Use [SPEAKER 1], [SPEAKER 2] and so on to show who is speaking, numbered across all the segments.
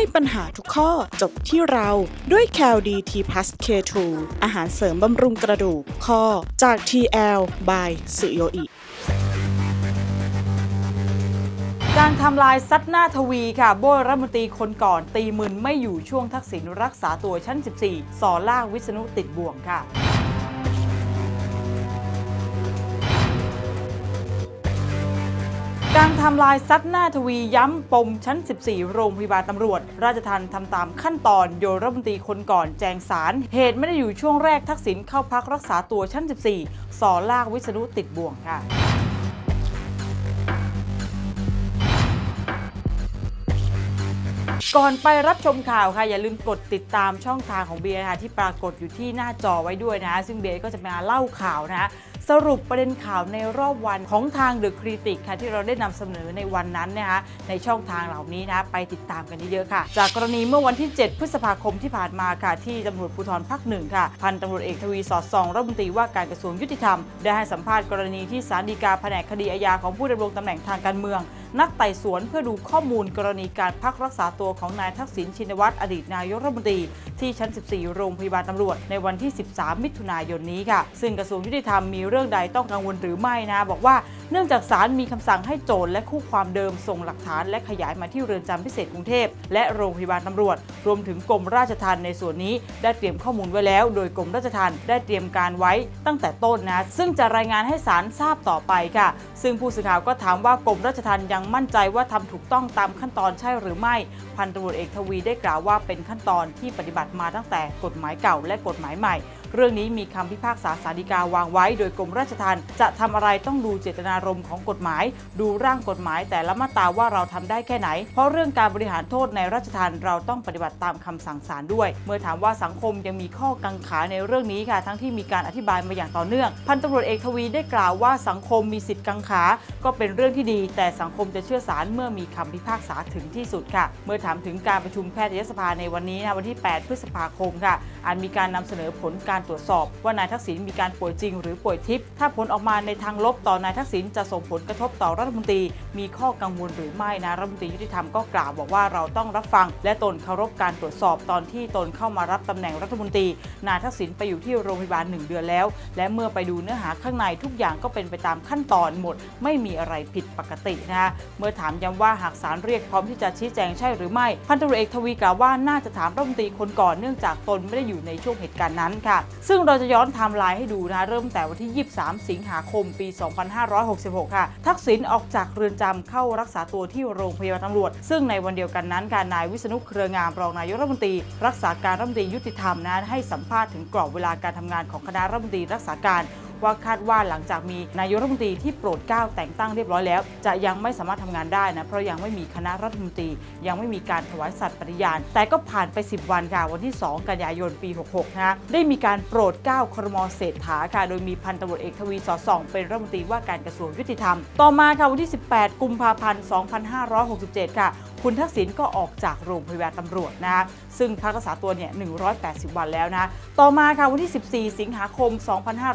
[SPEAKER 1] ให้ปัญหาทุกข้อจบที่เราด้วย c a l d t p l u s K2 อาหารเสริมบำรุงกระดูกข้อจาก TL by สุโยอิ
[SPEAKER 2] การทำลายซัดหน้าทวีค่ะ โบยรัฐมนตรีคนก่อน ตีมึนไม่อยู่ช่วงทักษิณรักษาตัวชั้น 14 สอลากวิษณุติดบ่วงค่ะ ทำลายซัดหน้าทวีย้ำปมชั้น 14 โรงพยาบาลตำรวจ ราชทันทำตามขั้นตอนโยรัฐมนตรีคนก่อนแจงสาร เหตุไม่ได้อยู่ช่วงแรกทักษิณเข้าพักรักษาตัวชั้น 14 สอลากวิษณุติดบ่วงค่ะก่อนไปรับชมข่าวค่ะ อย่าลืมกดติดตามช่องทางของเบียร์ค่ะที่ปรากฏอยู่ที่หน้าจอไว้ด้วยนะ ซึ่งเบียร์ก็จะมาเล่าข่าวนะ สรุปประเด็นข่าวในรอบวันของทางเดอะคริติกค่ะที่เราได้นำเสนอในวันนั้นนะคะในช่องทางเหล่านี้นะไปติดตามกันเยอะๆค่ะ จากกรณีเมื่อวันที่ 7 พฤษภาคมที่ผ่านมาค่ะ ที่ตำรวจภูธรภาคหนึ่งค่ะพันตำรวจเอกทวีสอดส่องรัฐมนตรีว่าการกระทรวงยุติธรรม ได้ให้สัมภาษณ์กรณีที่ศาลฎีกาแผนกคดีอาญาของผู้ดำรงตำแหน่งทางการเมือง นักไต่สวนเพื่อดูข้อมูลกรณีการพักรักษาตัวของนายทักษิณชินวัตรอดีตนายกรัฐมนตรีที่ชั้น 14 โรงพยาบาลตำรวจในวันที่ 13 มิถุนายนนี้ค่ะ ซึ่งกระทรวงยุติธรรมมีเรื่องใดต้องกังวลหรือไม่นะ บอกว่า เนื่องจากศาลมีคำสั่งให้โจทย์และคู่ความเดิมส่งหลักฐาน และขยายมาที่เรือนจำพิเศษกรุงเทพและโรงพยาบาลตำรวจ รวมถึงกรมราชทัณฑ์ในส่วนนี้ได้เตรียมข้อมูลไว้แล้ว โดยกรมราชทัณฑ์ได้เตรียมการไว้ตั้งแต่ต้นนะซึ่งจะรายงานให้ศาลทราบต่อไปค่ะ ซึ่งผู้สื่อข่าวก็ถามว่ากรมราชทัณฑ์ยังมั่นใจว่าทำถูกต้องตามขั้นตอนใช่หรือไม่ พันตำรวจเอกทวีได้กล่าวว่าเป็นขั้นตอนที่ปฏิบัติมาตั้งแต่กฎหมายเก่าและกฎหมายใหม่ เรื่องนี้มีคำพิพากษาสาลฎีกาวางไว้ โดยกรมราชทัณฑ์จะทำอะไรต้องดูเจตนารมณ์ของกฎหมาย ดูร่างกฎหมายแต่ละมาตราว่าเราทำได้แค่ไหน เพราะเรื่องการบริหารโทษในราชทัณฑ์เราต้องปฏิบัติตามคำสั่งศาลด้วย เมื่อถามว่าสังคมยังมีข้อกังขาในเรื่องนี้ค่ะ ทั้งที่มีการอธิบายมาอย่างต่อเนื่อง พันตำรวจเอกทวีได้กล่าวว่าสังคมมีสิทธิ์กังขา ก็เป็นเรื่องที่ดี แต่สังคมจะเชื่อศาลเมื่อมีคำพิพากษาถึงที่สุดค่ะ เมื่อถามถึงการประชุมแพทยสภาในวันนี้นะวันที่ 8 พฤษภาคมค่ะอาจมีการนำเสนอผลการตรวจสอบว่านายทักษิณมีการป่วยจริงหรือป่วยทิพย์ถ้าผลออกมาในทางลบต่อนายทักษิณจะส่งผลกระทบต่อรัฐมนตรี มีข้อกังวลหรือไม่นะรัฐมนตรียุติธรรมก็กล่าวบอกว่าเราต้องรับฟัง และตนเคารพการตรวจสอบตอนที่ตนเข้ามารับตำแหน่งรัฐมนตรี นายทักษิณไปอยู่ที่โรงพยาบาลหนึ่งเดือนแล้ว และเมื่อไปดูเนื้อหาข้างในทุกอย่างก็เป็นไปตามขั้นตอนหมด ไม่มีอะไรผิดปกตินะคะเมื่อถามย้ำว่าหากศาลเรียกพร้อมที่จะชี้แจงใช่หรือไม่พันตำรวจเอกทวีกล่าวว่าน่าจะถามรัฐมนตรีคนก่อนเนื่องจากตนไม่ได้อยู่ในช่วงเหตุการณ์นั้นค่ะซึ่งเราจะย้อนไทม์ไลน์ให้ดูนะเริ่มแต่วันที่ 23 สิงหาคมปี 2566 ค่ะ ทักษิณออกจากเรือนจำเข้ารักษาตัวที่โรงพยาบาลตำรวจ ซึ่งในวันเดียวกันนั้นการนายวิษณุเครืองามรองนายกรัฐมนตรี รักษาการรัฐมนตรียุติธรรมนะให้สัมภาษณ์ถึงกรอบเวลาการทำงานของคณะรัฐมนตรีรักษาการ ว่าคาดว่าหลังจากมีนายกรัฐมนตรีที่โปรดเกล้าแต่งตั้งเรียบร้อยแล้ว จะยังไม่สามารถทำงานได้นะเพราะยังไม่มีคณะรัฐมนตรี ยังไม่มีการถวายสัตย์ปฏิญาณ แต่ก็ผ่านไป 10 วันค่ะวันที่ 2 กันยายนปี 66 นะได้มีการโปรดเกล้าครมเศรษฐาค่ะโดยมีพันตำรวจเอกทวีสอดส่อง เป็นรัฐมนตรีว่าการกระทรวงยุติธรรม ต่อมาค่ะวันที่ 18 กุมภาพันธ์ 2567 ค่ะ คุณทักษิณก็ออกจากโรงพยาบาลตำรวจนะซึ่งพักรักษาตัวเนี่ย 180 วันแล้วนะ ต่อมาค่ะวันที่ 14 สิงหาคม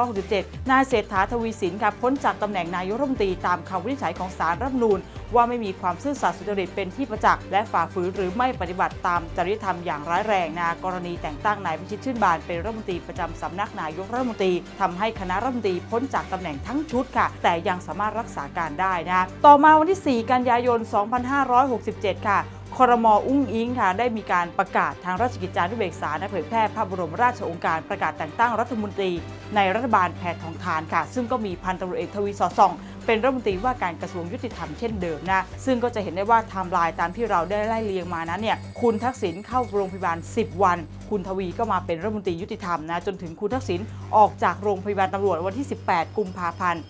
[SPEAKER 2] 2567 นายเศรษฐาทวีสินค่ะพ้นจากตำแหน่งนายกรัฐมนตรีตามคำวินิจฉัยของศาลรัฐมนูญ ว่าไม่มีความซื่อสัตย์สุจริตเป็นที่ประจักษ์และฝ่าฝืนหรือไม่ปฏิบัติตามจริยธรรมอย่างร้ายแรงนะกรณีแต่งตั้งนายพิชิตชื่นบานเป็นรัฐมนตรีประจำสำนักนายกรัฐมนตรีทำให้คณะรัฐมนตรีพ้นจากตำแหน่งทั้งชุดค่ะ แต่ยังสามารถรักษาการได้นะต่อมาวันที่ 4 กันยายน 2567ค่ะครมอุ้งอิงค่ะได้มีการประกาศทางราชกิจจานุเบกษาและเผยแพร่พระบรมราชโองการประกาศแต่งตั้งรัฐมนตรี ในรัฐบาลแพทองทานค่ะ ซึ่งก็มีพันตำรวจเอกทวีสอดส่อง เป็นรัฐมนตรีว่าการกระทรวงยุติธรรมเช่นเดิมนะ ซึ่งก็จะเห็นได้ว่าไทม์ไลน์ตามที่เราได้ไล่เรียงมานั้นเนี่ยคุณทักษิณเข้าโรงพยาบาล 10 วัน คุณทวีก็มาเป็นรัฐมนตรียุติธรรมนะจนถึงคุณทักษิณออกจากโรงพยาบาลตำรวจวันที่ 18 กุมภาพันธ์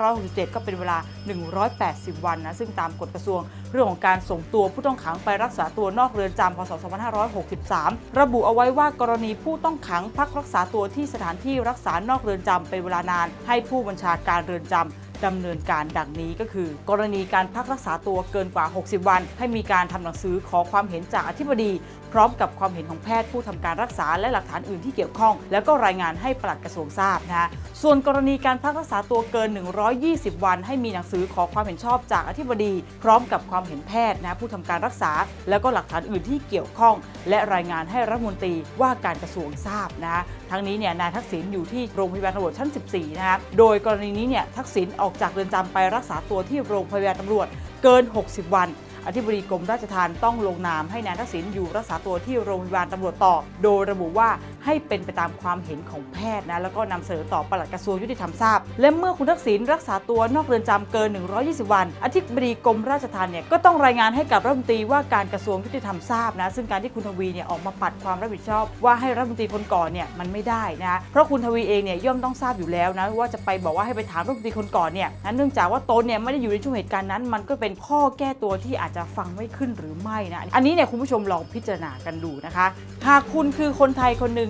[SPEAKER 2] 2567 ก็เป็นเวลา 180 วันนะซึ่งตามกฎกระทรวงเรื่องของการส่งตัวผู้ต้องขังไปรักษาตัวนอกเรือนจำพศ 2563 ระบุเอาไว้ว่ากรณีผู้ต้องขังพักรักษาตัวที่สถานที่รักษานอกเรือนจำเป็นเวลานาน ให้ผู้บัญชาการเรือนจำ ดำเนินการดังนี้ก็คือ กรณีการพักรักษาตัวเกินกว่า 60 วัน ให้มีการทำหนังสือขอความเห็นจากอธิบดี พร้อมกับความเห็นของแพทย์ผู้ทำการรักษาและหลักฐานอื่นที่เกี่ยวข้อง แล้วก็รายงานให้ปลัดกระทรวงทราบนะส่วนกรณีการพักรักษาตัวเกิน 120 วัน ให้มีหนังสือขอความเห็นชอบจากอธิบดี พร้อมกับความเห็นแพทย์นะผู้ทำการรักษา แล้วก็หลักฐานอื่นที่เกี่ยวข้อง และรายงานให้รัฐมนตรีว่าการกระทรวงทราบนะทั้งนี้เนี่ยนายทักษิณอยู่ที่โรงพยาบาลตำรวจชั้น 14 นะฮะโดยกรณีนี้เนี่ยทักษิณออกจากเรือนจำไปรักษาตัวที่โรงพยาบาลตำรวจเกิน 60 วัน อธิบดีกรมราชทัณฑ์ต้องลงนามให้นายทักษิณอยู่รักษาตัวที่โรงพยาบาลตำรวจต่อ โดยระบุว่าให้เป็นไปตามความเห็นของแพทย์นะแล้วก็นำเสนอต่อปลัดกระทรวงยุติธรรมทราบ และเมื่อคุณทักษิณรักษาตัวนอกเรือนจำเกิน 120 วัน อธิบดีกรมราชทัณฑ์เนี่ยก็ต้องรายงานให้กับรัฐมนตรีว่าการกระทรวงยุติธรรมทราบนะซึ่งการที่คุณทวีเนี่ยออกมาปัดความรับผิดชอบ ว่าให้รัฐมนตรีคนก่อนเนี่ยมันไม่ได้นะเพราะคุณทวีเองเนี่ยย่อมต้องทราบอยู่แล้วนะว่าจะไปบอกว่าให้ไปถามรัฐมนตรีคนก่อนเนี่ยนะเนื่องจากว่าตนเนี่ยไม่ได้อยู่ในช่วงเหตุการณ์นั้น มันก็เป็นข้อแก้ตัวที่อาจจะฟังไม่ขึ้นหรือไม่นะอันนี้เนี่ยคุณผู้ชมลองพิจารณากันดูนะคะหากคุณคือคนไทยคนหนึ่ง